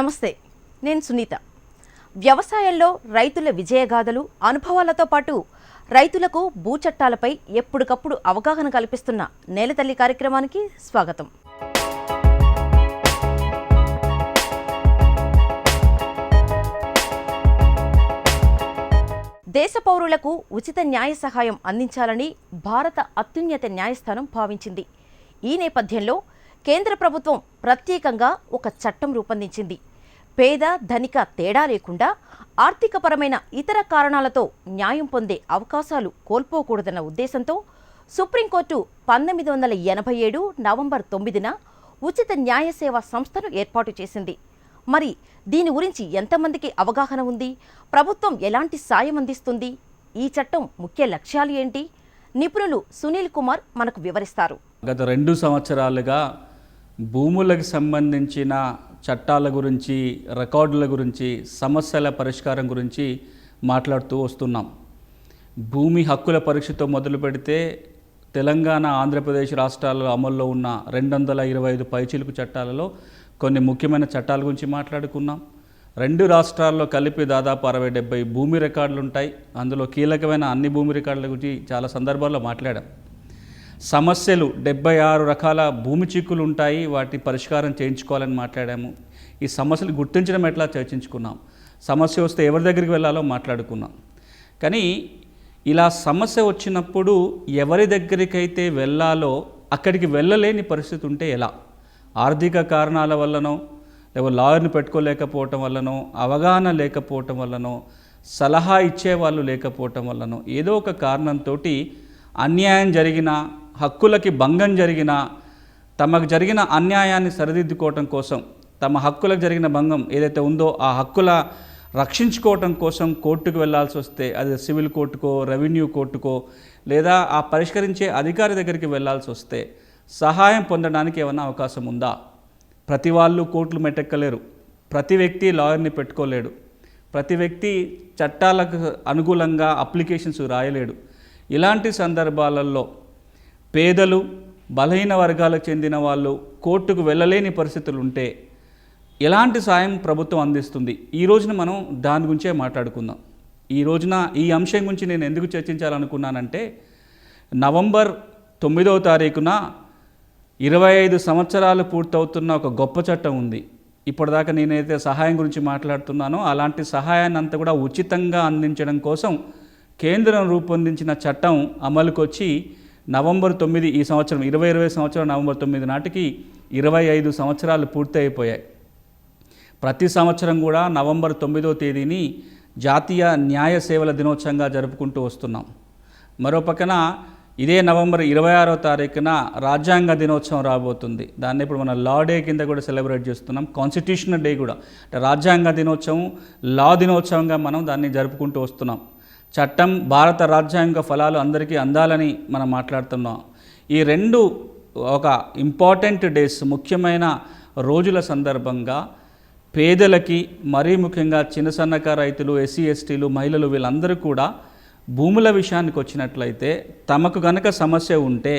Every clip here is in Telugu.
నమస్తే నేను సునీత. వ్యవసాయంలో రైతుల విజయగాథలు అనుభవాలతో పాటు రైతులకు భూ చట్టాలపై ఎప్పటికప్పుడు అవగాహన కల్పిస్తున్న నేలతల్లి కార్యక్రమానికి స్వాగతం. దేశ పౌరులకు ఉచిత న్యాయ సహాయం అందించాలని భారత అత్యున్నత న్యాయస్థానం భావించింది. ఈ నేపథ్యంలో కేంద్ర ప్రభుత్వం ప్రత్యేకంగా ఒక చట్టం రూపొందించింది. పేద ధనిక తేడా లేకుండా ఆర్థికపరమైన ఇతర కారణాలతో న్యాయం పొందే అవకాశాలు కోల్పోకూడదన్న ఉద్దేశంతో సుప్రీంకోర్టు పంతొమ్మిది వందల ఎనభై ఏడు నవంబర్ తొమ్మిదిన ఉచిత న్యాయ సేవా సంస్థను ఏర్పాటు చేసింది. మరి దీని గురించి ఎంతమందికి అవగాహన ఉంది? ప్రభుత్వం ఎలాంటి సాయం అందిస్తుంది? ఈ చట్టం ముఖ్య లక్ష్యాలు ఏంటి? నిపుణులు సునీల్ కుమార్ మనకు వివరిస్తారు. గత రెండు సంవత్సరాలుగా భూములకు సంబంధించిన చట్టాల గురించి రికార్డుల గురించి సమస్యల పరిష్కారం గురించి మాట్లాడుతూ వస్తున్నాం. భూమి హక్కుల పరీక్షతో మొదలు పెడితే తెలంగాణ ఆంధ్రప్రదేశ్ రాష్ట్రాల్లో అమల్లో ఉన్న రెండు వందల ఇరవై ఐదు పైచిలుకు చట్టాలలో కొన్ని ముఖ్యమైన చట్టాల గురించి మాట్లాడుకున్నాం. రెండు రాష్ట్రాల్లో కలిపి దాదాపు అరవై డెబ్బై భూమి రికార్డులు ఉంటాయి అందులో కీలకమైన అన్ని భూమి రికార్డుల గురించి చాలా సందర్భాల్లో మాట్లాడాం. సమస్యలు డెబ్బై ఆరు రకాల భూమి చిక్కులు ఉంటాయి వాటి పరిష్కారం చేయించుకోవాలని మాట్లాడాము. ఈ సమస్యలు గుర్తించడం ఎట్లా చర్చించుకున్నాం? సమస్య వస్తే ఎవరి దగ్గరికి వెళ్ళాలో మాట్లాడుకున్నాం. కానీ ఇలా సమస్య వచ్చినప్పుడు ఎవరి దగ్గరికైతే వెళ్ళాలో అక్కడికి వెళ్ళలేని పరిస్థితి ఉంటే ఎలా? ఆర్థిక కారణాల వల్లనో లేకపోతే లాయర్ని పెట్టుకోలేకపోవటం వల్లనో అవగాహన లేకపోవటం వల్లనో సలహా ఇచ్చేవాళ్ళు లేకపోవటం వల్లనో ఏదో ఒక కారణంతో అన్యాయం జరిగినా హక్కులకి భంగం జరిగిన తమకు జరిగిన అన్యాయాన్ని సరిదిద్దుకోవటం కోసం తమ హక్కులకు జరిగిన భంగం ఏదైతే ఉందో ఆ హక్కుల రక్షించుకోవటం కోసం కోర్టుకు వెళ్ళాల్సి వస్తే అది సివిల్ కోర్టుకో రెవెన్యూ కోర్టుకో లేదా ఆ పరిష్కరించే అధికారి దగ్గరికి వెళ్ళాల్సి వస్తే సహాయం పొందడానికి ఏమైనా అవకాశం ఉందా? ప్రతి వాళ్ళు కోర్టులు మెట్టెక్కలేరు ప్రతి వ్యక్తి లాయర్ని పెట్టుకోలేడు. ప్రతి వ్యక్తి చట్టాలకు అనుకూలంగా అప్లికేషన్స్ రాయలేడు. ఇలాంటి సందర్భాలలో పేదలు బలహీన వర్గాలకు చెందిన వాళ్ళు కోర్టుకు వెళ్ళలేని పరిస్థితులు ఉంటే ఎలాంటి సాయం ప్రభుత్వం అందిస్తుంది? ఈ రోజున మనం దాని గురించే మాట్లాడుకుందాం. ఈ రోజున ఈ అంశం గురించి నేను ఎందుకు చర్చించాలనుకున్నానంటే నవంబర్ తొమ్మిదవ తారీఖున ఇరవై ఐదు సంవత్సరాలు పూర్తవుతున్న ఒక గొప్ప చట్టం ఉంది. ఇప్పటిదాకా నేనైతే సహాయం గురించి మాట్లాడుతున్నానో అలాంటి సహాయాన్ని అంతా కూడా ఉచితంగా అందించడం కోసం కేంద్రం రూపొందించిన చట్టం అమలుకొచ్చి నవంబర్ తొమ్మిది ఈ సంవత్సరం ఇరవై ఇరవై సంవత్సరం నవంబర్ తొమ్మిది నాటికి ఇరవై ఐదు సంవత్సరాలు పూర్తయిపోయాయి. ప్రతి సంవత్సరం కూడా నవంబర్ తొమ్మిదో తేదీని జాతీయ న్యాయ సేవల దినోత్సవంగా జరుపుకుంటూ వస్తున్నాం. మరో పక్కన ఇదే నవంబర్ ఇరవై ఆరో తారీఖున రాజ్యాంగ దినోత్సవం రాబోతుంది. దాన్ని ఇప్పుడు మనం లా డే కింద కూడా సెలబ్రేట్ చేస్తున్నాం. కాన్స్టిట్యూషనల్ డే కూడా. అంటే రాజ్యాంగ దినోత్సవం లా దినోత్సవంగా మనం దాన్ని జరుపుకుంటూ వస్తున్నాం. చట్టం భారత రాజ్యాంగ ఫలాలు అందరికీ అందాలని మనం మాట్లాడుతున్నాం. ఈ రెండు ఒక ఇంపార్టెంట్ డేస్ ముఖ్యమైన రోజుల సందర్భంగా పేదలకి మరీ ముఖ్యంగా చిన్న సన్నకారు రైతులు ఎస్సీ ఎస్టీలు మహిళలు వీళ్ళందరూ కూడా భూముల విషయానికి వచ్చినట్లయితే తమకు గనక సమస్య ఉంటే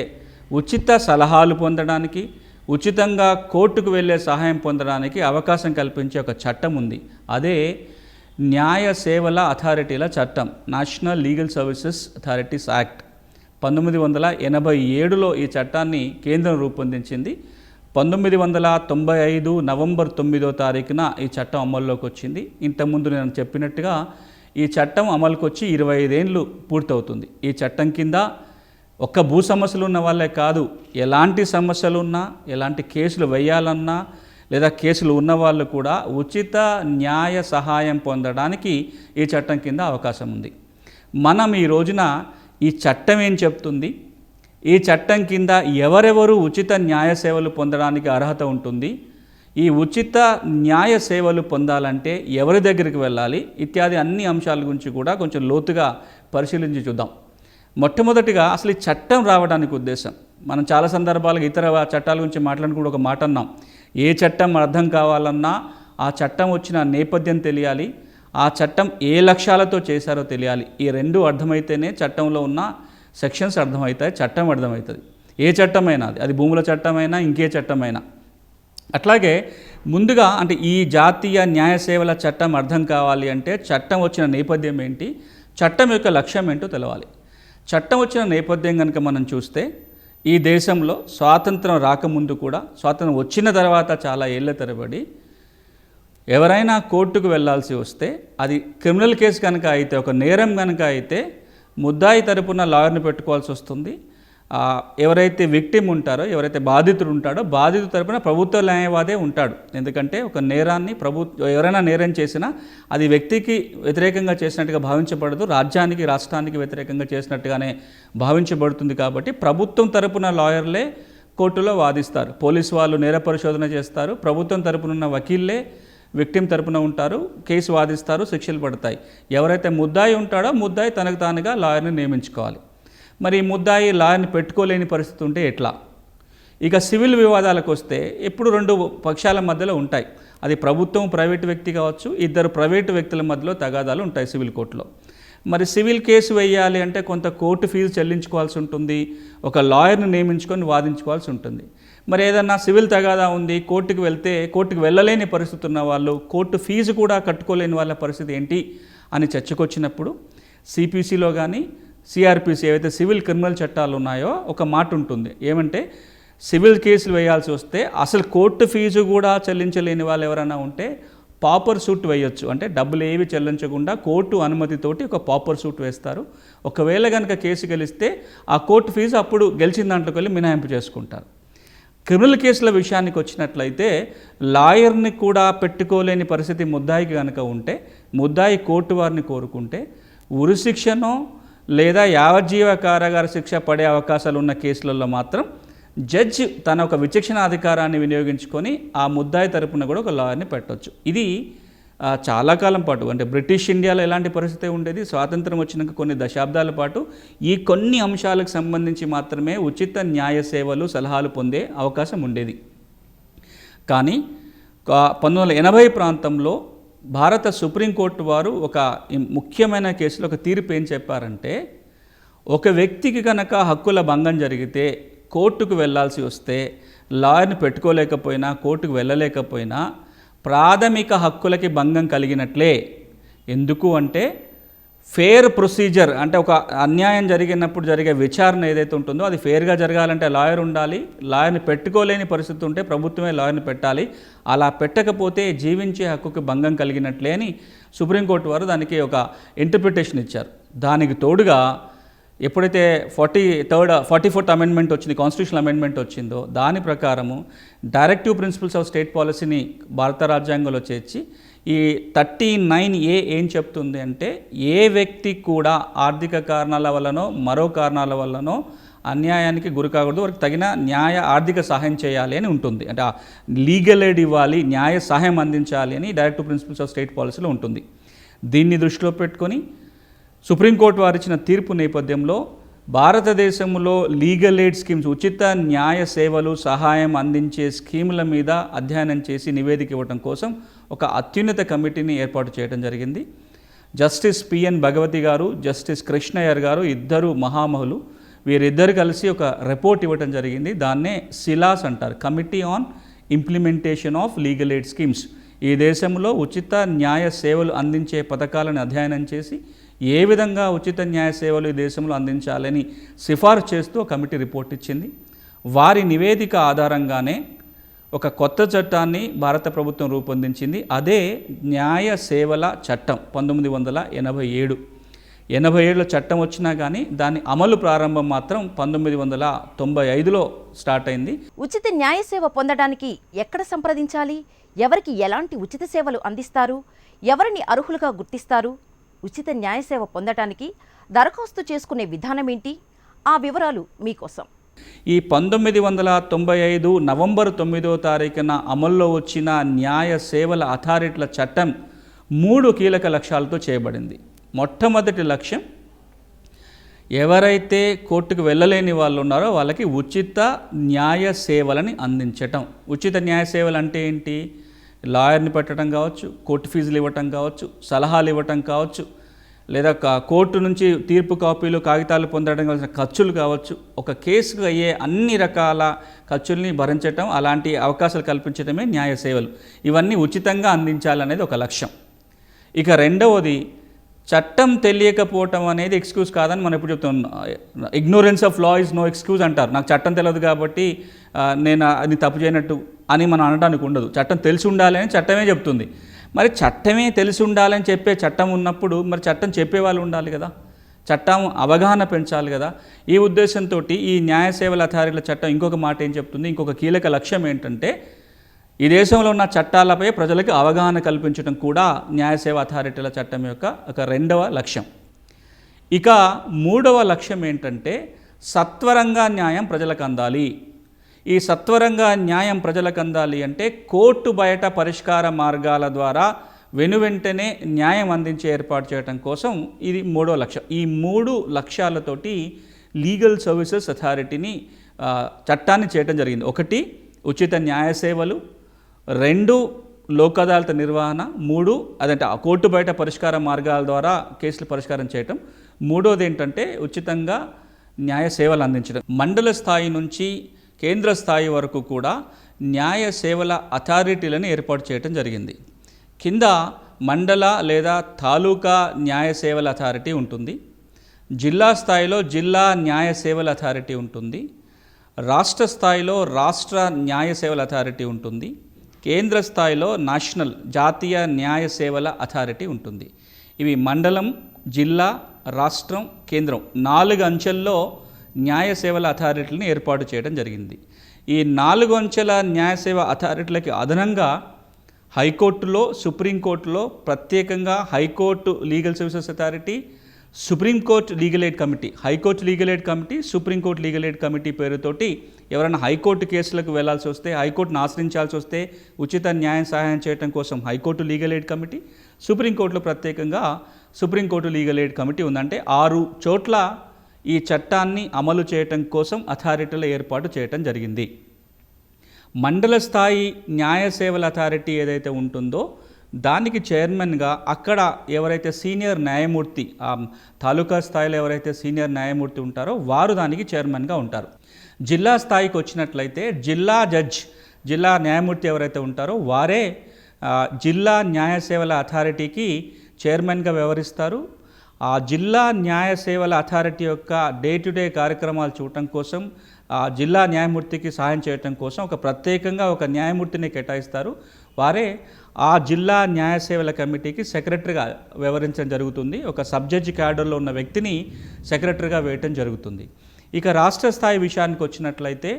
ఉచిత సలహాలు పొందడానికి ఉచితంగా కోర్టుకు వెళ్ళే సహాయం పొందడానికి అవకాశం కల్పించే ఒక చట్టం ఉంది. అదే న్యాయ సేవల అథారిటీల చట్టం national legal services authorities act పంతొమ్మిది వందల ఎనభై ఏడులో ఈ చట్టాన్ని కేంద్రం రూపొందించింది. పంతొమ్మిది వందల తొంభై ఐదు నవంబర్ తొమ్మిదో తారీఖున ఈ చట్టం అమల్లోకి వచ్చింది. ఇంతకుముందు నేను చెప్పినట్టుగా ఈ చట్టం అమలుకి వచ్చి ఇరవై ఐదేళ్ళు పూర్తవుతుంది. ఈ చట్టం కింద ఒక్క భూ సమస్యలు ఉన్న వాళ్ళే కాదు ఎలాంటి సమస్యలు ఉన్నా ఎలాంటి కేసులు వేయాలన్నా లేదా కేసులు ఉన్న వాళ్ళు కూడా ఉచిత న్యాయ సహాయం పొందడానికి ఈ చట్టం కింద అవకాశం ఉంది. మనం ఈ రోజున ఈ చట్టం ఏం చెప్తుంది? ఈ చట్టం కింద ఎవరెవరు ఉచిత న్యాయ సేవలు పొందడానికి అర్హత ఉంటుంది? ఈ ఉచిత న్యాయ సేవలు పొందాలంటే ఎవరి దగ్గరికి వెళ్ళాలి? ఇత్యాది అన్ని అంశాల గురించి కూడా కొంచెం లోతుగా పరిశీలించి చూద్దాం. మొట్టమొదటిగా అసలు ఈ చట్టం రావడానికి ఉద్దేశం. మనం చాలా సందర్భాలుగా ఇతర చట్టాల గురించి కూడా ఒక మాట అన్నాం. ఏ చట్టం అర్థం కావాలన్నా ఆ చట్టం వచ్చిన నేపథ్యం తెలియాలి ఆ చట్టం ఏ లక్ష్యాలతో చేశారో తెలియాలి. ఈ రెండు అర్థమైతేనే చట్టంలో ఉన్న సెక్షన్స్ అర్థమవుతాయి చట్టం అర్థమవుతుంది. ఏ చట్టమైనా అది అది భూముల చట్టమైనా ఇంకే చట్టమైనా. అట్లాగే ముందుగా అంటే ఈ జాతీయ న్యాయ సేవల చట్టం అర్థం కావాలి అంటే చట్టం వచ్చిన నేపథ్యం ఏంటి చట్టం యొక్క లక్ష్యం ఏంటో తెలవాలి. చట్టం వచ్చిన నేపథ్యం కనుక మనం చూస్తే ఈ దేశంలో స్వాతంత్రం రాకముందు కూడా స్వాతంత్రం వచ్చిన తర్వాత చాలా ఏళ్ళ తరబడి ఎవరైనా కోర్టుకు వెళ్ళాల్సి వస్తే అది క్రిమినల్ కేసు కనుక అయితే ఒక నేరం కనుక అయితే ముద్దాయి తరపున లాయర్ని పెట్టుకోవాల్సి వస్తుంది. ఎవరైతే విక్టిమ్ ఉంటారో ఎవరైతే బాధితుడు ఉంటాడో బాధితు తరపున ప్రభుత్వ న్యాయవాదే ఉంటాడు. ఎందుకంటే ఒక నేరాన్ని ప్రభుత్వ ఎవరైనా నేరం చేసినా అది వ్యక్తికి వ్యతిరేకంగా చేసినట్టుగా భావించబడదు రాజ్యానికి రాష్ట్రానికి వ్యతిరేకంగా చేసినట్టుగానే భావించబడుతుంది కాబట్టి ప్రభుత్వం తరపున లాయర్లే కోర్టులో వాదిస్తారు. పోలీసు వాళ్ళు నేర పరిశోధన చేస్తారు ప్రభుత్వం తరపున ఉన్న వకీల్లే విక్టిమ్ తరపున ఉంటారు కేసు వాదిస్తారు శిక్షలు పడతాయి. ఎవరైతే ముద్దాయి ఉంటాడో ముద్దాయి తనకు తానుగా లాయర్ని నియమించుకోవాలి. మరి ముద్దాయి లాయర్ని పెట్టుకోలేని పరిస్థితి ఉంటే ఎట్లా? ఇక సివిల్ వివాదాలకు వస్తే ఎప్పుడు రెండు పక్షాల మధ్యలో ఉంటాయి. అది ప్రభుత్వం ప్రైవేటు వ్యక్తి కావచ్చు ఇద్దరు ప్రైవేటు వ్యక్తుల మధ్యలో తగాదాలు ఉంటాయి సివిల్ కోర్టులో. మరి సివిల్ కేసు వేయాలి అంటే కొంత కోర్టు ఫీజు చెల్లించుకోవాల్సి ఉంటుంది. ఒక లాయర్ని నియమించుకొని వాదించుకోవాల్సి ఉంటుంది. మరి ఏదన్నా సివిల్ తగాదా ఉంది కోర్టుకు వెళ్తే కోర్టుకు వెళ్ళలేని పరిస్థితి ఉన్న వాళ్ళు కోర్టు ఫీజు కూడా కట్టుకోలేని వాళ్ళ పరిస్థితి ఏంటి అని చర్చకొచ్చినప్పుడు సిపిసిలో కానీ సిఆర్పిసి ఏవైతే సివిల్ క్రిమినల్ చట్టాలు ఉన్నాయో ఒక మాట ఉంటుంది. ఏమంటే సివిల్ కేసులు వేయాల్సి వస్తే అసలు కోర్టు ఫీజు కూడా చెల్లించలేని వాళ్ళు ఎవరైనా ఉంటే పాపర్ సూట్ వేయొచ్చు. అంటే డబ్బులు ఏవి చెల్లించకుండా కోర్టు అనుమతితోటి ఒక పాపర్ సూట్ వేస్తారు. ఒకవేళ కనుక కేసు గెలిస్తే ఆ కోర్టు ఫీజు అప్పుడు గెలిచిన దాంట్లోకి వెళ్ళి మినహాయింపు చేసుకుంటారు. క్రిమినల్ కేసుల విషయానికి వచ్చినట్లయితే లాయర్ని కూడా పెట్టుకోలేని పరిస్థితి ముద్దాయికి కనుక ఉంటే ముద్దాయి కోర్టు వారిని కోరుకుంటే ఉరిశిక్షనో లేదా యావజ్జీవ కారాగార శిక్ష పడే అవకాశాలు ఉన్న కేసులలో మాత్రం జడ్జి తన ఒక విచక్షణ అధికారాన్ని వినియోగించుకొని ఆ ముద్దాయి తరపున కూడా ఒక లాయర్ని పెట్టవచ్చు ఇది చాలా కాలం పాటు అంటే బ్రిటిష్ ఇండియాలో ఎలాంటి పరిస్థితి ఉండేది? స్వాతంత్రం వచ్చినాక కొన్ని దశాబ్దాల పాటు ఈ కొన్ని అంశాలకు సంబంధించి మాత్రమే ఉచిత న్యాయ సేవలు సలహాలు పొందే అవకాశం ఉండేది. కానీ పంతొమ్మిది వందల ఎనభై ప్రాంతంలో భారత సుప్రీంకోర్టు వారు ఒక ముఖ్యమైన కేసులో ఒక తీర్పు ఏం చెప్పారంటే ఒక వ్యక్తికి కనుక హక్కుల భంగం జరిగితే కోర్టుకు వెళ్ళాల్సి వస్తే లాయర్ని పెట్టుకోలేకపోయినా కోర్టుకు వెళ్ళలేకపోయినా ప్రాథమిక హక్కులకి భంగం కలిగినట్లే. ఎందుకు అంటే ఫేర్ ప్రొసీజర్ అంటే ఒక అన్యాయం జరిగినప్పుడు జరిగే విచారణ ఏదైతే ఉంటుందో అది ఫేర్గా జరగాలంటే లాయర్ ఉండాలి లాయర్ని పెట్టుకోలేని పరిస్థితి ఉంటే ప్రభుత్వమే లాయర్ని పెట్టాలి. అలా పెట్టకపోతే జీవించే హక్కుకి భంగం కలిగినట్లే అని సుప్రీంకోర్టు వారు దానికి ఒక ఇంటర్ప్రిటేషన్ ఇచ్చారు. దానికి తోడుగా ఎప్పుడైతే forty third forty fourth amendment వచ్చింది కాన్స్టిట్యూషన్ అమెండ్మెంట్ వచ్చిందో దాని ప్రకారము డైరెక్టివ్ ప్రిన్సిపల్స్ ఆఫ్ స్టేట్ పాలసీని భారత రాజ్యాంగంలో చేర్చి ఈ థర్టీ నైన్ ఏ ఏం చెప్తుంది అంటే ఏ వ్యక్తి కూడా ఆర్థిక కారణాల వల్లనో మరో కారణాల వల్లనో అన్యాయానికి గురి కాకూడదు. వారికి తగిన న్యాయ ఆర్థిక సహాయం చేయాలి అని ఉంటుంది. అంటే లీగల్ ఎయిడ్ ఇవ్వాలి న్యాయ సహాయం అందించాలి అని డైరెక్టివ్ ప్రిన్సిపల్స్ ఆఫ్ స్టేట్ పాలసీలో ఉంటుంది. దీన్ని దృష్టిలో పెట్టుకొని సుప్రీంకోర్టు వారు ఇచ్చిన తీర్పు నేపథ్యంలో భారతదేశంలో లీగల్ ఎయిడ్ స్కీమ్స్ ఉచిత న్యాయ సేవలు సహాయం అందించే స్కీముల మీద అధ్యయనం చేసి నివేదిక ఇవ్వడం కోసం ఒక అత్యున్నత కమిటీని ఏర్పాటు చేయడం జరిగింది. జస్టిస్ పిఎన్ భగవతి గారు జస్టిస్ కృష్ణయ్యర్ గారు ఇద్దరు మహామహులు. వీరిద్దరు కలిసి ఒక రిపోర్ట్ ఇవ్వటం జరిగింది. దాన్నే సిలాస్ అంటారు. Committee on implementation of legal aid schemes. ఈ దేశంలో ఉచిత న్యాయ సేవలు అందించే పథకాలను అధ్యయనం చేసి ఏ విధంగా ఉచిత న్యాయ సేవలు ఈ దేశంలో అందించాలని సిఫార్సు చేస్తూ కమిటీ రిపోర్ట్ ఇచ్చింది. వారి నివేదిక ఆధారంగానే ఒక కొత్త చట్టాన్ని భారత ప్రభుత్వం రూపొందించింది. అదే న్యాయ సేవల చట్టం పంతొమ్మిది వందల ఎనభై ఏడు. ఎనభై ఏడులో చట్టం వచ్చినా కానీ దాని అమలు ప్రారంభం మాత్రం పంతొమ్మిది వందల తొంభై ఐదులో స్టార్ట్ అయింది. ఉచిత న్యాయ సేవ పొందడానికి ఎక్కడ సంప్రదించాలి? ఎవరికి ఎలాంటి ఉచిత సేవలు అందిస్తారు? ఎవరిని అర్హులుగా గుర్తిస్తారు? ఉచిత న్యాయ సేవ పొందడానికి దరఖాస్తు చేసుకునే విధానం ఏంటి ఆ వివరాలు మీకోసం. ఈ పంతొమ్మిది వందల తొంభై ఐదు నవంబర్ తొమ్మిదో తారీఖున అమల్లో వచ్చిన న్యాయ సేవల అథారిటీల చట్టం మూడు కీలక లక్ష్యాలతో చేయబడింది. మొట్టమొదటి లక్ష్యం ఎవరైతే కోర్టుకు వెళ్ళలేని వాళ్ళు ఉన్నారో వాళ్ళకి ఉచిత న్యాయ సేవలని అందించటం. ఉచిత న్యాయ సేవలు అంటే ఏంటి? లాయర్ని పెట్టడం కావచ్చు కోర్టు ఫీజులు ఇవ్వటం కావచ్చు సలహాలు ఇవ్వటం కావచ్చు లేదా కోర్టు నుంచి తీర్పు కాపీలు కాగితాలు పొందడం కావాల్సిన ఖర్చులు కావచ్చు. ఒక కేసుకు అయ్యే అన్ని రకాల ఖర్చుల్ని భరించటం అలాంటి అవకాశాలు కల్పించడమే న్యాయ సేవలు. ఇవన్నీ ఉచితంగా అందించాలనేది ఒక లక్ష్యం. ఇక రెండవది చట్టం తెలియకపోవటం అనేది ఎక్స్క్యూజ్ కాదని మనం ఎప్పుడు చెప్తున్నాం ignorance of law is no excuse అంటారు. నాకు చట్టం తెలియదు కాబట్టి నేను అది తప్పు చేయనట్టు అని మనం అనడానికి ఉండదు. చట్టం తెలిసి ఉండాలి అని చట్టమే చెప్తుంది. మరి చట్టమే తెలిసి ఉండాలని చెప్పే చట్టం ఉన్నప్పుడు మరి చట్టం చెప్పే వాళ్ళు ఉండాలి కదా. చట్టం అవగాహన పెంచాలి కదా. ఈ ఉద్దేశంతో ఈ న్యాయ సేవల అథారిటీల చట్టం ఇంకొక మాట ఏం చెప్తుంది? ఇంకొక కీలక లక్ష్యం ఏంటంటే ఈ దేశంలో ఉన్న చట్టాలపై ప్రజలకు అవగాహన కల్పించడం కూడా న్యాయ సేవ అథారిటీల చట్టం యొక్క ఒక రెండవ లక్ష్యం. ఇక మూడవ లక్ష్యం ఏంటంటే సత్వరంగా న్యాయం ప్రజలకు అందాలి. ఈ సత్వరంగా న్యాయం ప్రజలకు అందాలి అంటే కోర్టు బయట పరిష్కార మార్గాల ద్వారా వెనువెంటనే న్యాయం అందించే ఏర్పాటు చేయడం కోసం ఇది మూడో లక్ష్యం. ఈ మూడు లక్ష్యాలతోటి లీగల్ సర్వీసెస్ అథారిటీని చట్టాన్ని చేయడం జరిగింది. ఒకటి ఉచిత న్యాయ సేవలు. రెండు లోక్ అదాలత నిర్వహణ. మూడు అదంటే కోర్టు బయట పరిష్కార మార్గాల ద్వారా కేసులు పరిష్కారం చేయటం. మూడోది ఏంటంటే ఉచితంగా న్యాయ సేవలు అందించడం. మండల స్థాయి నుంచి కేంద్ర స్థాయి వరకు కూడా న్యాయ సేవల అథారిటీలను ఏర్పాటు చేయడం జరిగింది. కింద మండల లేదా తాలూకా న్యాయ సేవల అథారిటీ ఉంటుంది. జిల్లా స్థాయిలో జిల్లా న్యాయ సేవల అథారిటీ ఉంటుంది. రాష్ట్ర స్థాయిలో రాష్ట్ర న్యాయ సేవల అథారిటీ ఉంటుంది. కేంద్ర స్థాయిలో నేషనల్ జాతీయ న్యాయ సేవల అథారిటీ ఉంటుంది. ఇవి మండలం జిల్లా రాష్ట్రం కేంద్రం నాలుగు అంచెల్లో న్యాయ సేవల అథారిటీలను ఏర్పాటు చేయడం జరిగింది. ఈ నాలుగు అంచెల న్యాయ సేవ అథారిటీలకి అదనంగా హైకోర్టులో సుప్రీంకోర్టులో ప్రత్యేకంగా high court legal services authority supreme court legal aid committee high court legal aid committee supreme court legal aid committee పేరుతోటి ఎవరైనా హైకోర్టు కేసులకు వెళ్ళాల్సి వస్తే హైకోర్టును ఆశ్రయించాల్సి వస్తే ఉచిత న్యాయం సహాయం చేయడం కోసం హైకోర్టు లీగల్ ఎయిడ్ కమిటీ సుప్రీంకోర్టులో ప్రత్యేకంగా సుప్రీంకోర్టు లీగల్ ఎయిడ్ కమిటీ ఉందంటే ఆరు చోట్ల ఈ చట్టాన్ని అమలు చేయటం కోసం అథారిటీల ఏర్పాటు చేయటం జరిగింది. మండల స్థాయి న్యాయ సేవల అథారిటీ ఏదైతే ఉంటుందో దానికి చైర్మన్గా అక్కడ ఎవరైతే సీనియర్ న్యాయమూర్తి ఆ తాలూకా స్థాయిలో ఎవరైతే సీనియర్ న్యాయమూర్తి ఉంటారో వారు దానికి చైర్మన్గా ఉంటారు. జిల్లా స్థాయికి వచ్చినట్లయితే జిల్లా జడ్జ్ జిల్లా న్యాయమూర్తి ఎవరైతే ఉంటారో వారే జిల్లా న్యాయ సేవల అథారిటీకి చైర్మన్గా వ్యవహరిస్తారు. ఆ జిల్లా న్యాయ సేవల అథారిటీ యొక్క డే టు డే కార్యక్రమాలు చూడటం కోసం ఆ జిల్లా న్యాయమూర్తికి సహాయం చేయటం కోసం ఒక ప్రత్యేకంగా ఒక న్యాయమూర్తిని కేటాయిస్తారు. వారే ఆ జిల్లా న్యాయ సేవల కమిటీకి సెక్రటరీగా వ్యవహరించడం జరుగుతుంది. ఒక సబ్జడ్జి క్యాడర్లో ఉన్న వ్యక్తిని సెక్రటరీగా వేయటం జరుగుతుంది. ఇక రాష్ట్ర స్థాయి విషయానికి వచ్చినట్లయితే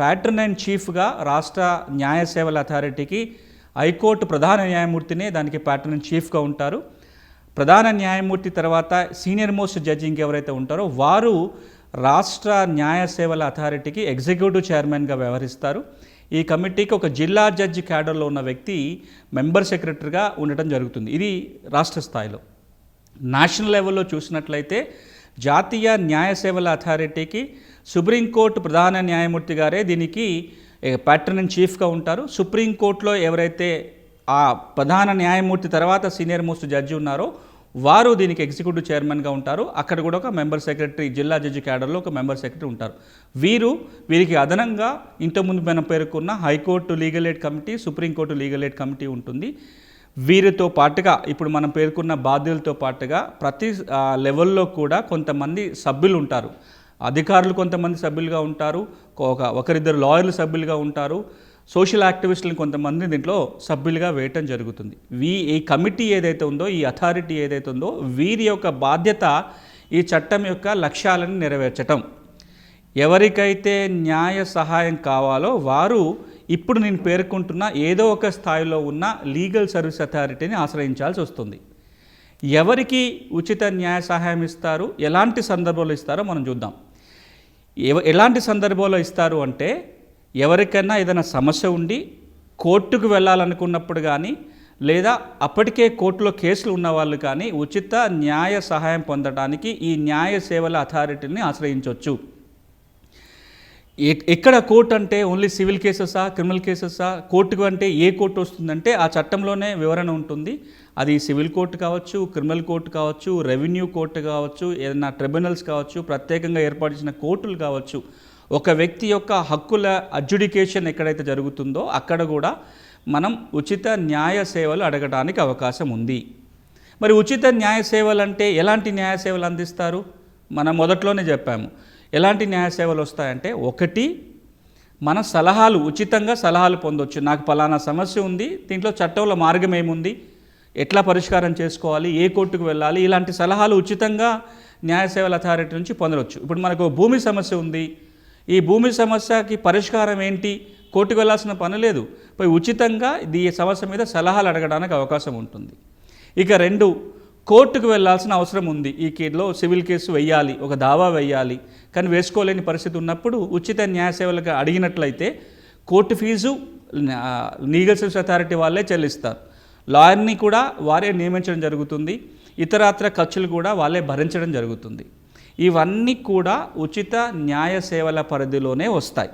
ప్యాటర్న్ అండ్ చీఫ్గా రాష్ట్ర న్యాయ సేవల అథారిటీకి హైకోర్టు ప్రధాన న్యాయమూర్తినే దానికి ప్యాటర్న్ అండ్ చీఫ్గా ఉంటారు. ప్రధాన న్యాయమూర్తి తర్వాత సీనియర్ మోస్ట్ జడ్జి ఇంకెవరైతే ఉంటారో వారు రాష్ట్ర న్యాయ సేవల అథారిటీకి ఎగ్జిక్యూటివ్ చైర్మన్గా వ్యవహరిస్తారు. ఈ కమిటీకి ఒక జిల్లా జడ్జి క్యాడర్లో ఉన్న వ్యక్తి మెంబర్ సెక్రటరీగా ఉండటం జరుగుతుంది. ఇది రాష్ట్ర స్థాయిలో. నేషనల్ లెవెల్లో చూసినట్లయితే జాతీయ న్యాయ సేవల అథారిటీకి సుప్రీంకోర్టు ప్రధాన న్యాయమూర్తి గారే దీనికి ప్యాటర్న్ అండ్ చీఫ్గా ఉంటారు. సుప్రీంకోర్టులో ఎవరైతే ఆ ప్రధాన న్యాయమూర్తి తర్వాత సీనియర్ మోస్ట్ జడ్జి ఉన్నారో. వారు దీనికి ఎగ్జిక్యూటివ్ చైర్మన్గా ఉంటారు. అక్కడ కూడా ఒక మెంబర్ సెక్రటరీ జిల్లా జడ్జి క్యాడర్లో ఒక మెంబర్ సెక్రటరీ ఉంటారు. వీరు వీరికి అదనంగా ఇంతకుముందు మనం పేర్కొన్న high court legal aid committee supreme court legal aid committee ఉంటుంది. వీరితో పాటుగా ఇప్పుడు మనం పేర్కొన్న బాధ్యులతో పాటుగా ప్రతి లెవెల్లో కూడా కొంతమంది సభ్యులు ఉంటారు. అధికారులు కొంతమంది సభ్యులుగా ఉంటారు. ఒక ఒకరిద్దరు లాయర్లు సభ్యులుగా ఉంటారు. సోషల్ యాక్టివిస్టులను కొంతమంది దీంట్లో సభ్యులుగా వేయటం జరుగుతుంది. వీ ఈ కమిటీ ఏదైతే ఉందో ఈ అథారిటీ ఏదైతే ఉందో వీరి యొక్క బాధ్యత ఈ చట్టం యొక్క లక్ష్యాలను నెరవేర్చటం. ఎవరికైతే న్యాయ సహాయం కావాలో వారు ఇప్పుడు నేను పేర్కొంటున్న ఏదో ఒక స్థాయిలో ఉన్న లీగల్ సర్వీస్ అథారిటీని ఆశ్రయించాల్సి వస్తుంది. ఎవరికి ఉచిత న్యాయ సహాయం ఇస్తారు ఎలాంటి సందర్భంలో ఇస్తారో మనం చూద్దాం. ఎలాంటి సందర్భంలో ఇస్తారు అంటే ఎవరికైనా ఏదైనా సమస్య ఉండి కోర్టుకు వెళ్ళాలనుకున్నప్పుడు కానీ లేదా అప్పటికే కోర్టులో కేసులు ఉన్న వాళ్ళు కానీ ఉచిత న్యాయ సహాయం పొందడానికి ఈ న్యాయ సేవల అథారిటీని ఆశ్రయించవచ్చు ఎ- ఎక్కడ కోర్టు అంటే ఓన్లీ సివిల్ కేసెసా క్రిమినల్ కేసెసా? కోర్టుకు అంటే ఏ కోర్టు వస్తుందంటే ఆ చట్టంలోనే వివరణ ఉంటుంది. అది సివిల్ కోర్టు కావచ్చు క్రిమినల్ కోర్టు కావచ్చు రెవెన్యూ కోర్టు కావచ్చు ఏదైనా ట్రిబ్యునల్స్ కావచ్చు ప్రత్యేకంగా ఏర్పాటు చేసిన కోర్టులు కావచ్చు. ఒక వ్యక్తి యొక్క హక్కుల అడ్జుడికేషన్ ఎక్కడైతే జరుగుతుందో అక్కడ కూడా మనం ఉచిత న్యాయ సేవలు అడగడానికి అవకాశం ఉంది. మరి ఉచిత న్యాయ సేవలు అంటే ఎలాంటి న్యాయ సేవలు అందిస్తారు? మనం మొదట్లోనే చెప్పాము. ఎలాంటి న్యాయ సేవలు వస్తాయంటే ఒకటి మన సలహాలు ఉచితంగా సలహాలు పొందొచ్చు. నాకు పలానా సమస్య ఉంది దీంట్లో చట్టంలో మార్గం ఏముంది? ఎట్లా పరిష్కారం చేసుకోవాలి? ఏ కోర్టుకు వెళ్ళాలి? ఇలాంటి సలహాలు ఉచితంగా న్యాయ సేవల అథారిటీ నుంచి పొందవచ్చు ఇప్పుడు మనకు భూమి సమస్య ఉంది. ఈ భూమి సమస్యకి పరిష్కారం ఏంటి? కోర్టుకు వెళ్ళాల్సిన పని లేదు. పోయి ఉచితంగా ఈ సమస్య మీద సలహాలు అడగడానికి అవకాశం ఉంటుంది. ఇక రెండు కోర్టుకు వెళ్ళాల్సిన అవసరం ఉంది. ఈ కేసులో సివిల్ కేసు వెయ్యాలి ఒక దావా వెయ్యాలి కానీ వేసుకోలేని పరిస్థితి ఉన్నప్పుడు ఉచిత న్యాయ సేవలకు అడిగినట్లయితే court fees legal service authority వాళ్ళే చెల్లిస్తారు. లాయర్ని కూడా వారే నియమించడం జరుగుతుంది. ఇతరత్ర ఖర్చులు కూడా వాళ్ళే భరించడం జరుగుతుంది. ఇవన్నీ కూడా ఉచిత న్యాయ సేవల పరిధిలోనే వస్తాయి.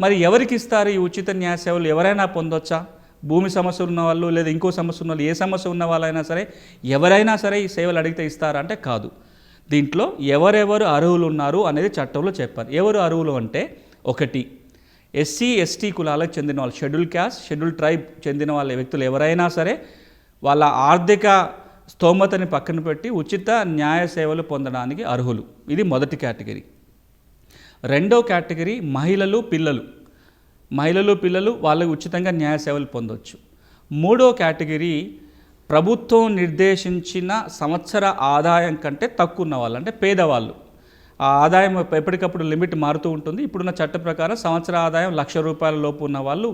మరి ఎవరికి ఇస్తారు ఈ ఉచిత న్యాయ సేవలు? ఎవరైనా పొందొచ్చా? భూమి సమస్య ఉన్న వాళ్ళు లేదా ఇంకో సమస్య ఉన్న వాళ్ళు ఏ సమస్య ఉన్న వాళ్ళైనా సరే ఎవరైనా సరే ఈ సేవలు అడిగితే ఇస్తారా అంటే కాదు. దీంట్లో ఎవరెవరు అర్హులు ఉన్నారు అనేది చట్టంలో చెప్పారు. ఎవరు అర్హులు అంటే ఒకటి ఎస్సీ ఎస్టీ కులాలకు చెందిన వాళ్ళు షెడ్యూల్ క్యాస్ట్ షెడ్యూల్ ట్రైబ్ చెందిన వాళ్ళ వ్యక్తులు ఎవరైనా సరే వాళ్ళ ఆర్థిక స్తోమతని పక్కన పెట్టి ఉచిత న్యాయ సేవలు పొందడానికి అర్హులు. ఇది మొదటి కేటగిరీ. రెండో కేటగిరీ మహిళలు పిల్లలు. మహిళలు పిల్లలు వాళ్ళకి ఉచితంగా న్యాయ సేవలు పొందవచ్చు మూడో కేటగిరీ ప్రభుత్వం నిర్దేశించిన సంవత్సర ఆదాయం కంటే తక్కువ ఉన్న వాళ్ళు అంటే పేదవాళ్ళు. ఆ ఆదాయం ఎప్పటికప్పుడు లిమిట్ మారుతూ ఉంటుంది. ఇప్పుడున్న చట్ట ప్రకారం సంవత్సర ఆదాయం లక్ష రూపాయల లోపు ఉన్న వాళ్ళు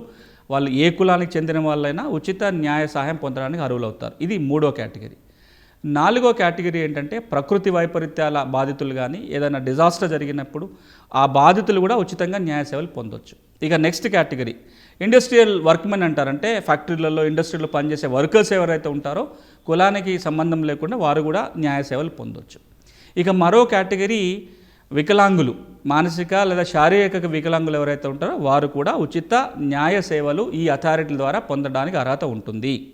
వాళ్ళు ఏ కులానికి చెందిన వాళ్ళైనా ఉచిత న్యాయ సహాయం పొందడానికి అర్హులవుతారు. ఇది మూడో కేటగిరీ. నాలుగో కేటగిరీ ఏంటంటే ప్రకృతి వైపరీత్యాల బాధితులు కానీ ఏదైనా డిజాస్టర్ జరిగినప్పుడు ఆ బాధితులు కూడా ఉచితంగా న్యాయ సేవలు పొందొచ్చు. ఇక నెక్స్ట్ కేటగిరీ. ఇండస్ట్రియల్ వర్క్మెన్ అంటారంటే ఫ్యాక్టరీలలో ఇండస్ట్రీలో పనిచేసే వర్కర్స్ ఎవరైతే ఉంటారో కులానికి సంబంధం లేకుండా వారు కూడా న్యాయ సేవలు పొందొచ్చు. ఇక మరో కేటగిరీ వికలాంగులు మానసిక లేదా శారీరక వికలాంగులు ఎవరైతే ఉంటారో వారు కూడా ఉచిత న్యాయ సేవలు ఈ అథారిటీల ద్వారా పొందడానికి అర్హత ఉంటుంది.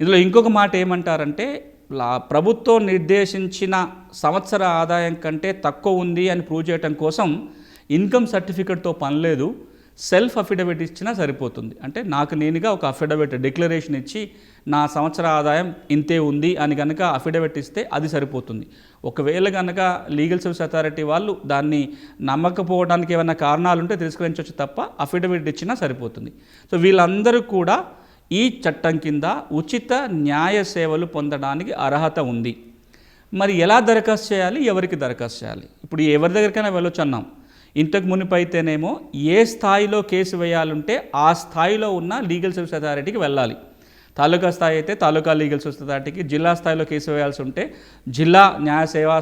ఇందులో ఇంకొక మాట ఏమంటారంటే లా- ప్రభుత్వం నిర్దేశించిన సంవత్సర ఆదాయం కంటే తక్కువ ఉంది అని ప్రూవ్ చేయటం కోసం ఇన్కమ్ సర్టిఫికెట్తో పని లేదు. సెల్ఫ్ అఫిడవిట్ ఇచ్చినా సరిపోతుంది. అంటే నాకు నేనుగా ఒక అఫిడవిట్ డిక్లరేషన్ ఇచ్చి నా సంవత్సర ఆదాయం ఇంతే ఉంది అని కనుక అఫిడవిట్ ఇస్తే అది సరిపోతుంది. ఒకవేళ కనుక లీగల్ సర్వీస్ అథారిటీ వాళ్ళు దాన్ని నమ్మకపోవడానికి ఏమైనా కారణాలుంటే తిరస్కరించవచ్చు తప్ప అఫిడవిట్ ఇచ్చినా సరిపోతుంది. సో వీళ్ళందరూ కూడా ఈ చట్టం కింద ఉచిత న్యాయ సేవలు పొందడానికి అర్హత ఉంది. మరి ఎలా దరఖాస్తు చేయాలి? ఎవరికి దరఖాస్తు చేయాలి? ఇప్పుడు ఎవరి దగ్గరికైనా వెళ్ళొచ్చు అన్నాం. ఇంతకు మునిపు అయితేనేమో ఏ స్థాయిలో కేసు వేయాలంటే ఆ స్థాయిలో ఉన్న లీగల్ సర్వీస్ అథారిటీకి వెళ్ళాలి. తాలూకా స్థాయి అయితే తాలూకా లీగల్ సర్వీస్ అథారిటీకి జిల్లా స్థాయిలో కేసు వేయాల్సి ఉంటే జిల్లా న్యాయ సేవా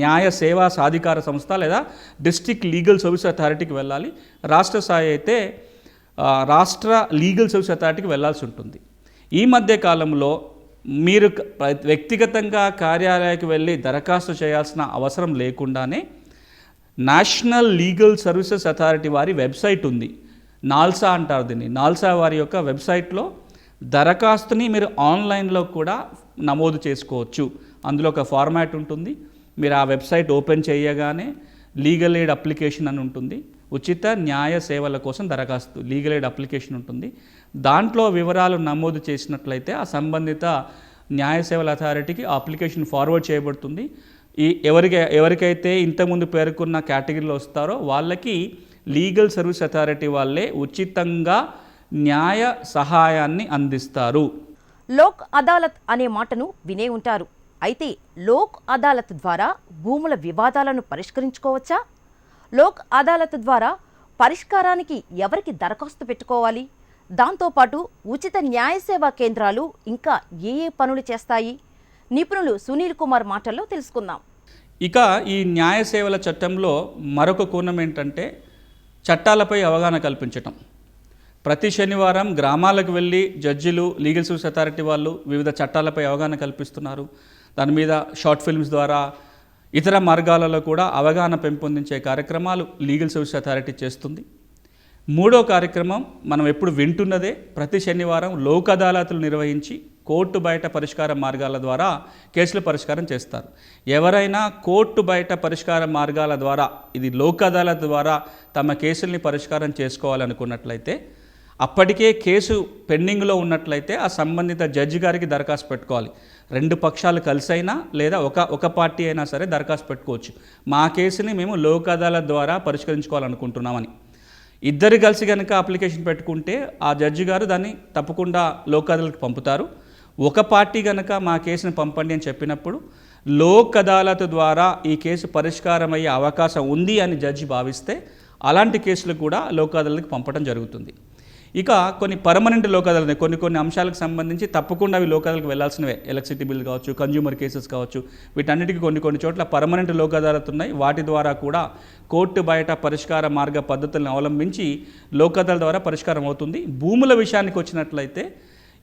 న్యాయ సేవా సాధికార సంస్థ లేదా డిస్ట్రిక్ట్ లీగల్ సర్వీస్ అథారిటీకి వెళ్ళాలి. రాష్ట్ర స్థాయి అయితే రాష్ట్ర లీగల్ సర్వీస్ అథారిటీకి వెళ్ళాల్సి ఉంటుంది. ఈ మధ్య కాలంలో మీరు వ్యక్తిగతంగా కార్యాలయానికి వెళ్ళి దరఖాస్తు చేయాల్సిన అవసరం లేకుండానే నేషనల్ లీగల్ సర్వీసెస్ అథారిటీ వారి వెబ్సైట్ ఉంది. నాల్సా అంటారు దీన్ని. నాల్సా వారి యొక్క వెబ్సైట్లో దరఖాస్తుని మీరు ఆన్లైన్లో కూడా నమోదు చేసుకోవచ్చు. అందులో ఒక ఫార్మాట్ ఉంటుంది. మీరు ఆ వెబ్సైట్ ఓపెన్ చేయగానే లీగల్ ఎయిడ్ అప్లికేషన్ అని ఉంటుంది. ఉచిత న్యాయ సేవల కోసం దరఖాస్తు లీగల్ ఎయిడ్ అప్లికేషన్ ఉంటుంది. దాంట్లో వివరాలు నమోదు చేసినట్లయితే ఆ సంబంధిత న్యాయ సేవల అథారిటీకి అప్లికేషన్ ఫార్వర్డ్ చేయబడుతుంది. ఈ ఎవరికి ఎవరికైతే ఇంతకుముందు పేర్కొన్న కేటగిరీలో వస్తారో వాళ్ళకి లీగల్ సర్వీస్ అథారిటీ వాళ్ళే ఉచితంగా న్యాయ సహాయాన్ని అందిస్తారు. లోక్ అదాలత్ అనే మాటను వినే ఉంటారు. అయితే లోక్ అదాలత్ ద్వారా భూముల వివాదాలను పరిష్కరించుకోవచ్చా? లోక్ అదాలత్ ద్వారా పరిష్కారానికి ఎవరికి దరఖాస్తు పెట్టుకోవాలి? దాంతోపాటు ఉచిత న్యాయ సేవా కేంద్రాలు ఇంకా ఏ ఏ పనులు చేస్తాయి? నిపుణులు సునీల్ కుమార్ మాటల్లో తెలుసుకుందాం. ఇక ఈ న్యాయ సేవల చట్టంలో మరొక కోణం ఏంటంటే చట్టాలపై అవగాహన కల్పించటం. ప్రతి శనివారం గ్రామాలకు వెళ్ళి జడ్జిలు లీగల్ సర్వీస్ అథారిటీ వాళ్ళు వివిధ చట్టాలపై అవగాహన కల్పిస్తున్నారు. దాని మీద షార్ట్ ఫిల్మ్స్ ద్వారా ఇతర మార్గాలలో కూడా అవగాహన పెంపొందించే కార్యక్రమాలు లీగల్ సర్వీస్ అథారిటీ చేస్తుంది. మూడో కార్యక్రమం మనం ఎప్పుడు వింటున్నదే ప్రతి శనివారం లోక్ అదాలతులు నిర్వహించి కోర్టు బయట పరిష్కార మార్గాల ద్వారా కేసులు పరిష్కారం చేస్తారు. ఎవరైనా కోర్టు బయట పరిష్కార మార్గాల ద్వారా ఇది లోక్ అదాలత్ ద్వారా తమ కేసుల్ని పరిష్కారం చేసుకోవాలనుకున్నట్లయితే అప్పటికే కేసు పెండింగ్లో ఉన్నట్లయితే ఆ సంబంధిత జడ్జి గారికి దరఖాస్తు పెట్టుకోవాలి. రెండు పక్షాలు కలిసైనా లేదా ఒక ఒక పార్టీ అయినా సరే దరఖాస్తు పెట్టుకోవచ్చు. మా కేసుని మేము లోక్ అదాలత్ ద్వారా పరిష్కరించుకోవాలనుకుంటున్నామని. ఇద్దరు కలిసి కనుక అప్లికేషన్ పెట్టుకుంటే ఆ జడ్జి గారు దాన్ని తప్పకుండా లోక్ అదాలత్కి పంపుతారు. ఒక పార్టీ కనుక మా కేసును పంపండి అని చెప్పినప్పుడు లోక్ అదాలత్ ద్వారా ఈ కేసు పరిష్కారం అయ్యే అవకాశం ఉంది అని జడ్జి భావిస్తే అలాంటి కేసులు కూడా లోక్ అదాలత్కి పంపడం జరుగుతుంది. ఇక కొన్ని పర్మనెంట్ లోక్ అదాలత్ కొన్ని కొన్ని అంశాలకు సంబంధించి తప్పకుండా అవి లోక్ అదాలత్కి వెళ్ళాల్సినవే. ఎలక్ట్రిసిటీ బిల్ కావచ్చు కన్జ్యూమర్ కేసెస్ కావచ్చు వీటన్నిటికీ కొన్ని కొన్ని చోట్ల పర్మనెంట్ లోక్ అదాలత్ ఉన్నాయి. వాటి ద్వారా కూడా కోర్టు బయట పరిష్కార మార్గ పద్ధతులను అవలంబించి లోక్ అదాలత్ ద్వారా పరిష్కారం అవుతుంది. భూముల విషయానికి వచ్చినట్లయితే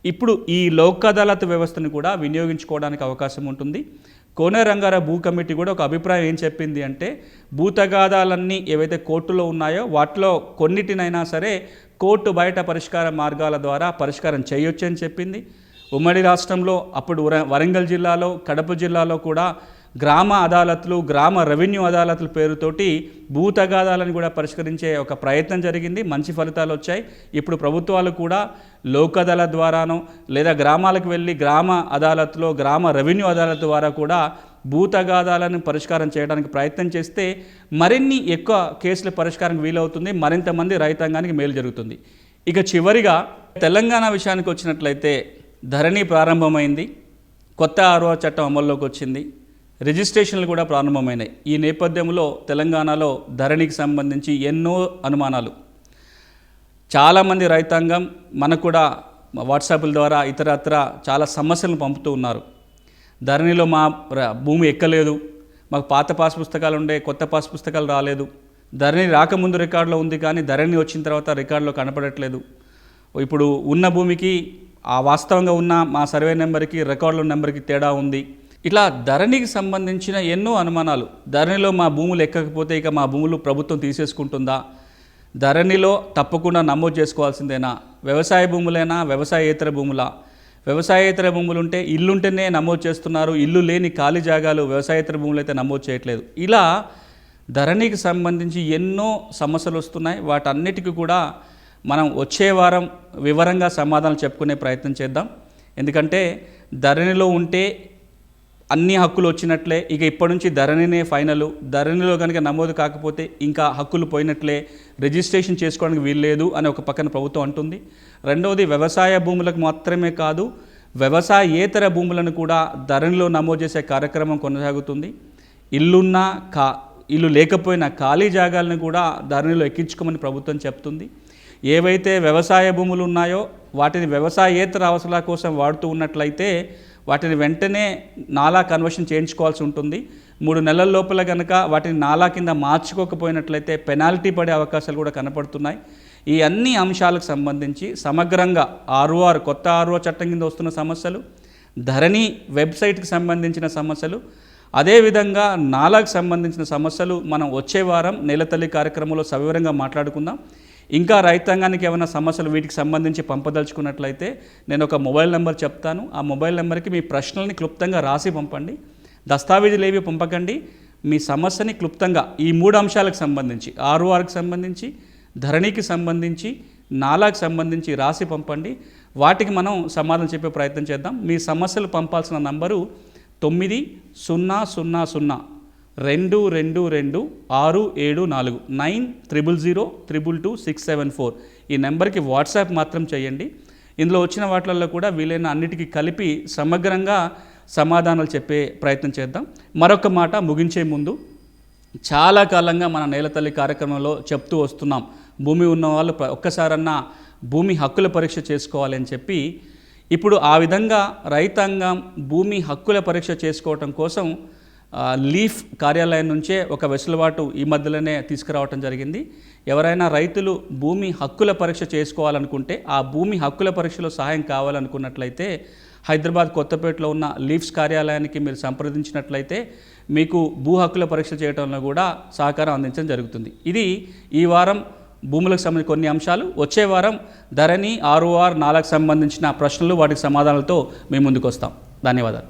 ఇప్పుడు ఈ లోక్ అదాలత్ వ్యవస్థను కూడా వినియోగించుకోవడానికి అవకాశం ఉంటుంది. కోనేరంగార భూ కమిటీ కూడా ఒక అభిప్రాయం ఏం చెప్పింది అంటే భూతగాదాలన్నీ ఏవైతే కోర్టులో ఉన్నాయో వాటిలో కొన్నిటినైనా సరే కోర్టు బయట పరిష్కార మార్గాల ద్వారా పరిష్కారం చేయొచ్చు అని చెప్పింది. ఉమ్మడి రాష్ట్రంలో అప్పుడు వర- వరంగల్ జిల్లాలో కడప జిల్లాలో కూడా గ్రామ అదాలత్లు గ్రామ రెవెన్యూ అదాలత్ల పేరుతోటి భూ తగాదాలను కూడా పరిష్కరించే ఒక ప్రయత్నం జరిగింది. మంచి ఫలితాలు వచ్చాయి. ఇప్పుడు ప్రభుత్వాలు కూడా లోక్ అదాలత్ ద్వారానో లేదా గ్రామాలకు వెళ్ళి గ్రామ అదాలత్లో గ్రామ రెవెన్యూ అదాలత్ ద్వారా కూడా భూ తగాదాలను పరిష్కారం చేయడానికి ప్రయత్నం చేస్తే మరిన్ని ఎక్కువ కేసుల పరిష్కారం వీలవుతుంది. మరింత మంది రైతాంగానికి మేలు జరుగుతుంది. ఇక చివరిగా తెలంగాణ విషయానికి వచ్చినట్లయితే ధరణి ప్రారంభమైంది. కొత్త ఆరో చట్టం అమల్లోకి వచ్చింది. రిజిస్ట్రేషన్లు కూడా ప్రారంభమైనాయి. ఈ నేపథ్యంలో తెలంగాణలో ధరణికి సంబంధించి ఎన్నో అనుమానాలు. చాలామంది రైతాంగం మనకు కూడా వాట్సాప్ల ద్వారా ఇతరత్ర చాలా సమస్యలను పంపుతూ ఉన్నారు. ధరణిలో మా భూమి ఎక్కలేదు. మాకు పాత పాస్ పుస్తకాలు ఉండే కొత్త పాస్ పుస్తకాలు రాలేదు. ధరణి రాకముందు రికార్డులో ఉంది కానీ ధరణి వచ్చిన తర్వాత రికార్డులో కనపడట్లేదు. ఇప్పుడు ఉన్న భూమికి ఆ వాస్తవంగా ఉన్న మా సర్వే నెంబర్కి రికార్డుల నెంబర్కి తేడా ఉంది. ఇట్లా ధరణికి సంబంధించిన ఎన్నో అనుమానాలు. ధరణిలో మా భూములు ఎక్కకపోతే ఇక మా భూములు ప్రభుత్వం తీసేసుకుంటుందా? ధరణిలో తప్పకుండా నమోదు చేసుకోవాల్సిందేనా? వ్యవసాయ భూములైనా? వ్యవసాయేతర భూములా? వ్యవసాయేతర భూములు ఉంటే ఇల్లుంటేనే నమోదు చేస్తున్నారు. ఇల్లు లేని ఖాళీ జాగాలు వ్యవసాయేతర భూములు అయితే నమోదు చేయట్లేదు. ఇలా ధరణికి సంబంధించి ఎన్నో సమస్యలు వస్తున్నాయి. వాటన్నిటికీ కూడా మనం వచ్చే వారం వివరంగా సమాధానం చెప్పుకునే ప్రయత్నం చేద్దాం. ఎందుకంటే ధరణిలో ఉంటే అన్ని హక్కులు వచ్చినట్లే ఇక ఇప్పటి నుంచి ధరణినే ఫైనల్. ధరణిలో కనుక నమోదు కాకపోతే ఇంకా హక్కులు పోయినట్లే రిజిస్ట్రేషన్ చేసుకోవడానికి వీల్లేదు అని ఒక పక్కన ప్రభుత్వం అంటుంది. రెండవది వ్యవసాయ భూములకు మాత్రమే కాదు వ్యవసాయేతర భూములను కూడా ధరణిలో నమోదు చేసే కార్యక్రమం కొనసాగుతుంది. ఇల్లున్నా కా ఇల్లు లేకపోయినా ఖాళీ జాగాలను కూడా ధరణిలో ఎక్కించుకోమని ప్రభుత్వం చెప్తుంది. ఏవైతే వ్యవసాయ భూములు ఉన్నాయో వాటిని వ్యవసాయేతర అవసరాల కోసం వాడుతూ ఉన్నట్లయితే వాటిని వెంటనే నాలా కన్వర్షన్ చేయించుకోవాల్సి ఉంటుంది. మూడు నెలల లోపల కనుక వాటిని నాలా కింద మార్చుకోకపోయినట్లయితే పెనాల్టీ పడే అవకాశాలు కూడా కనపడుతున్నాయి. ఈ అన్ని అంశాలకు సంబంధించి సమగ్రంగా ఆర్ఓఆర్ కొత్త ఆర్ఓ చట్టం కింద వస్తున్న సమస్యలు ధరణి వెబ్సైట్కి సంబంధించిన సమస్యలు అదేవిధంగా నాలాకు సంబంధించిన సమస్యలు మనం వచ్చే వారం నెలతల్లి కార్యక్రమంలో సవివరంగా మాట్లాడుకుందాం. ఇంకా రైతాంగానికి ఏమైనా సమస్యలు వీటికి సంబంధించి పంపదలుచుకున్నట్లయితే నేను ఒక మొబైల్ నెంబర్ చెప్తాను. ఆ మొబైల్ నెంబర్కి మీ ప్రశ్నల్ని క్లుప్తంగా రాసి పంపండి. దస్తావేజులు ఏవి పంపకండి. మీ సమస్యని క్లుప్తంగా ఈ మూడు అంశాలకు సంబంధించి ఆర్ఓఆర్కి సంబంధించి ధరణికి సంబంధించి నాలాకు సంబంధించి రాసి పంపండి. వాటికి మనం సమాధానం చెప్పే ప్రయత్నం చేద్దాం. మీ సమస్యలు పంపాల్సిన నంబరు తొమ్మిది సున్నా సున్నా సున్నా రెండు రెండు రెండు ఆరు ఏడు నాలుగు nine triple zero triple two six seven four. ఈ నెంబర్కి వాట్సాప్ మాత్రం చేయండి. ఇందులో వచ్చిన వాటిల్లో కూడా వీలైన అన్నిటికీ కలిపి సమగ్రంగా సమాధానాలు చెప్పే ప్రయత్నం చేద్దాం. మరొక మాట ముగించే ముందు చాలా కాలంగా మన నేలతల్లి కార్యక్రమంలో చెప్తూ వస్తున్నాం. భూమి ఉన్న వాళ్ళు ఒక్కసారన్నా భూమి హక్కుల పరీక్ష చేసుకోవాలని చెప్పి. ఇప్పుడు ఆ విధంగా రైతాంగం భూమి హక్కుల పరీక్ష చేసుకోవటం కోసం లీఫ్ కార్యాలయం నుంచే ఒక వెసులుబాటు ఈ మధ్యలోనే తీసుకురావటం జరిగింది. ఎవరైనా రైతులు భూమి హక్కుల పరీక్ష చేసుకోవాలనుకుంటే ఆ భూమి హక్కుల పరీక్షలో సహాయం కావాలనుకున్నట్లయితే హైదరాబాద్ కొత్తపేటలో ఉన్న లీఫ్స్ కార్యాలయానికి మీరు సంప్రదించినట్లయితే మీకు భూ హక్కుల పరీక్ష చేయడంలో కూడా సహకారం అందించడం జరుగుతుంది. ఇది ఈ వారం భూములకు సంబంధించిన కొన్ని అంశాలు. వచ్చే వారం ధరణి ఆర్ఓఆర్ నాలకు సంబంధించిన ప్రశ్నలు వాటికి సమాధానాలతో మేము ముందుకు వస్తాం ధన్యవాదాలు.